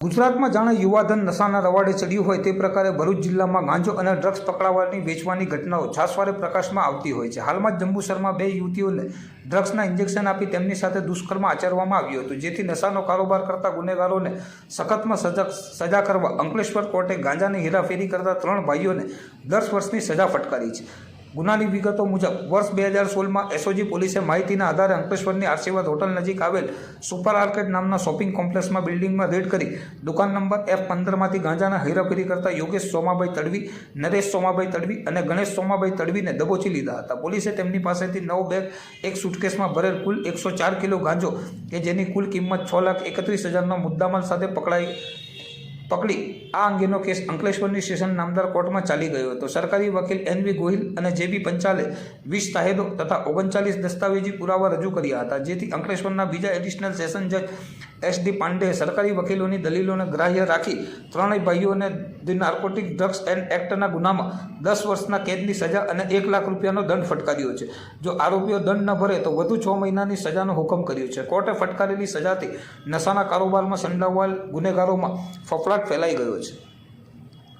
ગુજરાતમાં જાણે યુવાધન નશાના રવાડે ચડ્યું હોય તે પ્રકારે ભરૂચ જિલ્લામાં ગાંજો અને ડ્રગ્સ પકડાવવાની વેચવાની ઘટનાઓ છાસવારે પ્રકાશમાં આવતી હોય છે. હાલમાં જંબુસરમાં બે યુવતીઓને ડ્રગ્સના ઇન્જેક્શન આપી તેમની સાથે દુષ્કર્મ આચરવામાં આવ્યું હતું, જેથી નશાનો કારોબાર કરતા ગુનેગારોને સખતમાં સજા સજા કરવા અંકલેશ્વર કોર્ટે ગાંજાની હેરાફેરી કરતા ત્રણ ભાઈઓને દસ વર્ષની સજા ફટકારી છે. ગુનાની વિગતો મુજબ, વર્ષ બે હજાર સોળમાં એસઓજી પોલીસે માહિતીના આધારે અંકલેશ્વરની આશીર્વાદ હોટલ નજીક આવેલ સુપર આર્કેટ નામના શોપિંગ કોમ્પ્લેક્સમાં બિલ્ડિંગમાં રેડ કરી દુકાન નંબર એફ પંદરમાંથી ગાંજાના હેરાફેરી કરતા યોગેશ સોમાભાઈ તડવી, નરેશ સોમાભાઈ તડવી અને ગણેશ સોમાભાઈ તડવીને દબોચી લીધા હતા. પોલીસે તેમની પાસેથી નવ બેગ, એક સુટકેસમાં ભરેલ કુલ એકસો ચાર કિલો ગાંજો, કે જેની કુલ કિંમત છ લાખ એકત્રીસ હજારનો મુદ્દામાલ સાથે પકડાઈ પકડી આ અંગેનો કેસ અંકલેશ્વરની સેશન નામદાર કોર્ટમાં ચાલી ગયો હતો. સરકારી વકીલ એન વી ગોહિલ અને જે બી પંચાલે વીસ સાહેબો તથા ઓગણચાલીસ દસ્તાવેજી પુરાવા રજૂ કર્યા હતા, જેથી અંકલેશ્વરના બીજા એડિશનલ સેશન જજ એસ ડી પાંડેએ સરકારી વકીલોની દલીલોને ગ્રાહ્ય રાખી ત્રણેય ભાઈઓને ધી નાર્કોટિક ડ્રગ્સ એન્ડ એક્ટના ગુનામાં દસ વર્ષના કેદની સજા અને એક લાખ રૂપિયાનો દંડ ફટકાર્યો છે. જો આરોપીઓ દંડ ન ભરે તો વધુ છ મહિનાની સજાનો હુકમ કર્યો છે. કોર્ટે ફટકારેલી સજાથી નશાના કારોબારમાં સંડોવાયેલ ગુનેગારોમાં ફફડાટ ફેલાઈ ગયો છે.